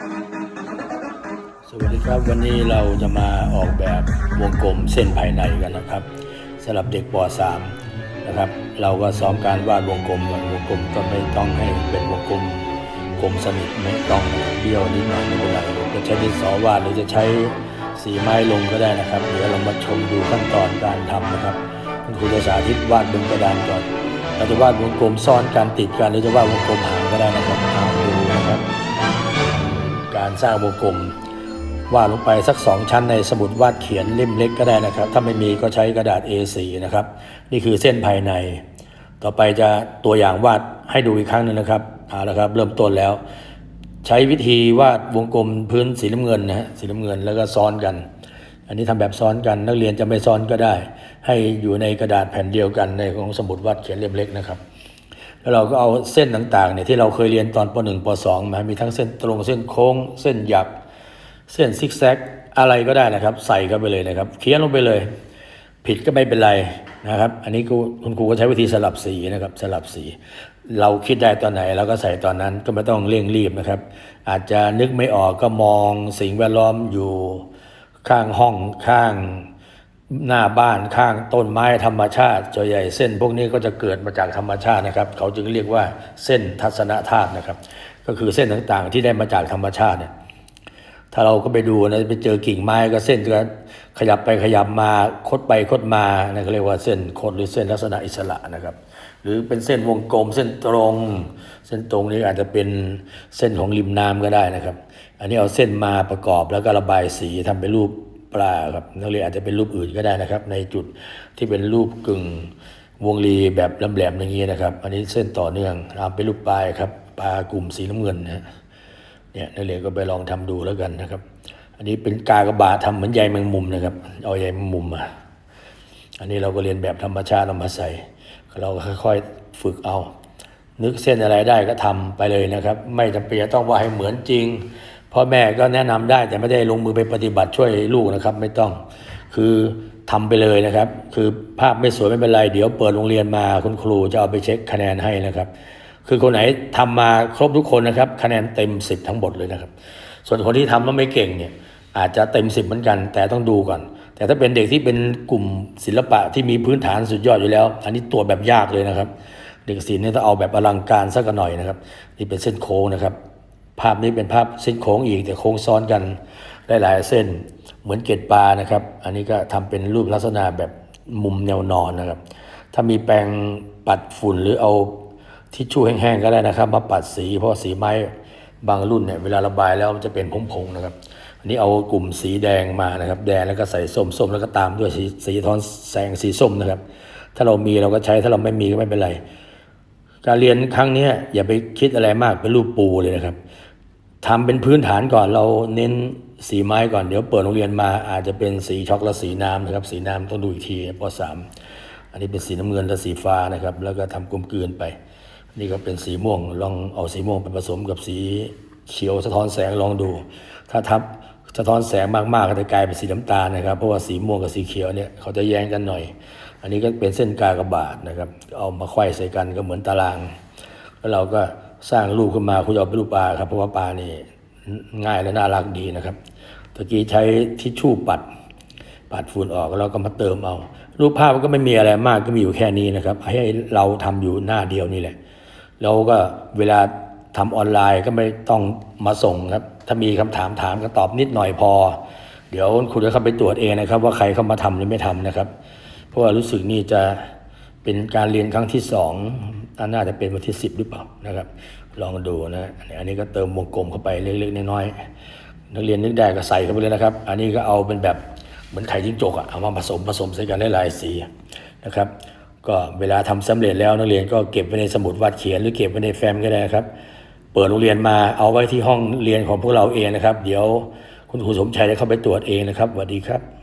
สวัสดีครับวันนี้เราจะมาออกแบบวงกลมเส้นภายในกันนะครับสำหรับเด็กป .3 นะครับ เราก็ซ้อมการวาดวงกลมวงกลมก็ไม่ต้องให้เป็นวงกลมกลมสนิทไม่ต้องเบี้ยวนิดหน่อยไม่เป็นไรจะใช้ดินสอวาดหรือจะใช้สีไม้ลงก็ได้นะครับ เดี๋ยวเรามาชมดูขั้นตอนการทำนะครับคุณครูจะสาธิตวาดบนกระดานก่อน เราจะวาดวงกลมซ้อนกันติดกันหรือจะวาดวงกลมหางก็ได้นะครับ การสร้างวงกลมวาดลงไปสัก 2 ชั้นในสมุดวาดเขียนเล่มเล็กก็ได้นะครับ ถ้าไม่มีก็ใช้กระดาษ A4 นะครับ นี่คือเส้นภายใน ต่อไปจะตัวอย่างวาดให้ดูอีกครั้งหนึงนะครับเอาละครับเริ่มต้นแล้ว ใช้วิธีวาดวงกลมพื้นสีน้ำเงินนะฮะสีน้ำเงินแล้วก็ซ้อนกัน อันนี้ทำแบบซ้อนกัน นักเรียนจะไม่ซ้อนก็ได้ ให้อยู่ในกระดาษแผ่นเดียวกันในของสมุดวาดเขียนเล่มเล็กนะครับ แล้วเราก็เอาเส้นต่างๆเนี่ยที่เราเคยเรียนตอนป .1 ป .2 มามีทั้งเส้นตรงเส้นโค้ง เส้นหยักเส้นซิกแซกอะไรก็ได้นะครับ ใส่เข้าไปเลยนะครับเขียนลงไปเลย ผิดก็ไม่เป็นไรนะครับ อันนี้ครูคุณครูก็ใช้วิธีสลับสีนะครับ สลับสี เราคิดได้ตอนไหนเราก็ใส่ตอนนั้นก็ไม่ต้องเร่งรีบนะครับ อาจจะนึกไม่ออกก็มองสิ่งแวดล้อมอยู่ข้างห้องข้าง หน้าบ้านข้างต้นไม้ธรรมชาติส่วนใหญ่เส้น พวกนี้ก็จะเกิดมาจากธรรมชาตินะครับ เขาจึงเรียกว่าเส้นทัศนธาตุนะครับ ก็คือเส้นต่างๆ ที่ได้มาจากธรรมชาติเนี่ยถ้าเราก็ไปดูนะไปเจอกิ่งไม้ก็เส้นก็ขยับไปขยับมาคดไปคดมานะเขาเรียกว่าเส้นคดหรือเส้นลักษณะอิสระนะครับ หรือเป็นเส้นวงกลมเส้นตรง เส้นตรงนี้อาจจะเป็นเส้นของริมน้ำก็ได้นะครับ อันนี้เอาเส้นมาประกอบแล้วก็ระบายสีทำเป็นรูป ปลาครับนักเรียนอาจจะเป็นรูปอื่นก็ได้นะครับ ในจุดที่เป็นรูปกึ่งวงรีแบบแหลมๆอย่างนี้นะครับ อันนี้เส้นต่อเนื่องทำเป็นรูปปลายครับปลากลุ่มสีน้ำเงินนะเนี่ยนักเรียนก็ไปลองทำดูแล้วกันนะครับ อันนี้เป็นกากระบาททำเหมือนใยแมงมุมนะครับ เอาใยแมงมุมมาอันนี้เราก็เรียนแบบธรรมชาติเอามาใส่เราก็ค่อยๆฝึกเอา นึกเส้นอะไรได้ก็ทำไปเลยนะครับ ไม่จำเป็นจะต้องว่าให้เหมือนจริง พ่อแม่ก็แนะนำได้แต่ไม่ได้ลงมือไปปฏิบัติช่วยลูกนะครับ ไม่ต้องคือทำไปเลยนะครับ คือภาพไม่สวยไม่เป็นไร เดี๋ยวเปิดโรงเรียนมาคุณครูจะเอาไปเช็คคะแนนให้นะครับ คือคนไหนทำมาครบทุกคนนะครับ คะแนนเต็ม10ทั้งหมดเลยนะครับ ส่วนคนที่ทำแล้วไม่เก่งเนี่ยอาจจะเต็ม10เหมือนกัน แต่ต้องดูก่อน แต่ถ้าเป็นเด็กที่เป็นกลุ่มศิลปะที่มีพื้นฐานสุดยอดอยู่แล้ว อันนี้ตัวจแบบยากเลยนะครับ เด็กศิลป์เนี่ยต้องเอาแบบอลังการสักหน่อยนะครับ นี่เป็นเส้นโค้งนะครับ ภาพนี้เป็นภาพเส้นโค้งอีกแต่โค้งซ้อนกันหลายๆเส้นเหมือนเกล็ดปลานะครับ อันนี้ก็ทำเป็นรูปลักษณะแบบมุมแนวนอนนะครับ ถ้ามีแปรงปัดฝุ่นหรือเอาทิชชู่แห้งๆก็ได้นะครับ มาปัดสีเพราะสีไม้บางรุ่นเนี่ยเวลาระบายแล้วมันจะเป็นผงๆนะครับอันนี้เอากลุ่มสีแดงมานะครับ แดงแล้วก็ใส่ส้มส้มแล้วก็ตามด้วยสีสีทอนแสงสีส้มนะครับ ถ้าเรามีเราก็ใช้ถ้าเราไม่มีก็ไม่เป็นไร การเรียนครั้งนี้อย่าไปคิดอะไรมากเป็นรูปปูเลยนะครับ ทำเป็นพื้นฐานก่อนเราเน้นสีไม้ก่อนเดี๋ยวเปิดโรงเรียนมาอาจจะเป็นสีช็อกและสีน้ำนะครับ สีน้ำต้องดูอีกทีปสามอันนี้เป็นสีน้ำเงินและสีฟ้านะครับ แล้วก็ทำกลมกลืนไป นี่ก็เป็นสีม่วงลองเอาสีม่วงไปผสมกับสีเขียวสะท้อนแสงลองดู ถ้าทับสะท้อนแสงมากๆก็จะกลายเป็นสีน้ำตาลนะครับ เพราะว่าสีม่วงกับสีเขียวเนี่ยเขาจะแย้งกันหน่อย อันนี้ก็เป็นเส้นกากบาทนะครับ เอามาไขว้ใส่กันก็เหมือนตาราง แล้วเราก็ สร้างรูปขึ้นมาคุณจะเอาเป็นรูปปลาครับเพราะว่าปลานี่ง่ายและน่ารักดีนะครับตะกี้ใช้ทิชชู่ปัด ปัดฝุ่นออกแล้วก็มาเติมเอา รูปภาพก็ไม่มีอะไรมากก็มีอยู่แค่นี้นะครับ ให้เราทำอยู่หน้าเดียวนี่แหละแล้วก็เวลาทำออนไลน์ก็ไม่ต้องมาส่งครับ ถ้ามีคำถามถามก็ตอบนิดหน่อยพอ เดี๋ยวคุณจะเข้าไปตรวจเองนะครับ ว่าใครเข้ามาทำหรือไม่ทำนะครับ เพราะว่ารู้สึกนี่จะเป็นการเรียนครั้งที่สอง น่าจะเป็นวันที่สิบหรือเปล่านะครับ ลองดูนะ อันนี้ก็เติมวงกลมเข้าไปเล็กๆน้อยๆนักเรียนนึกได้ก็ใส่เข้าไปเลยนะครับ อันนี้ก็เอาเป็นแบบเหมือนไข่จิ้งจกอะเอามาผสมผสมใส่กันหลายๆสีนะครับ ก็เวลาทำสำเร็จแล้วนักเรียนก็เก็บไว้ในสมุดวาดเขียนหรือเก็บไว้ในแฟ้มก็ได้นะครับ เปิดโรงเรียนมาเอาไว้ที่ห้องเรียนของพวกเราเองนะครับ เดี๋ยวคุณครูสมชัยจะเข้าไปตรวจเองนะครับสวัสดีครับ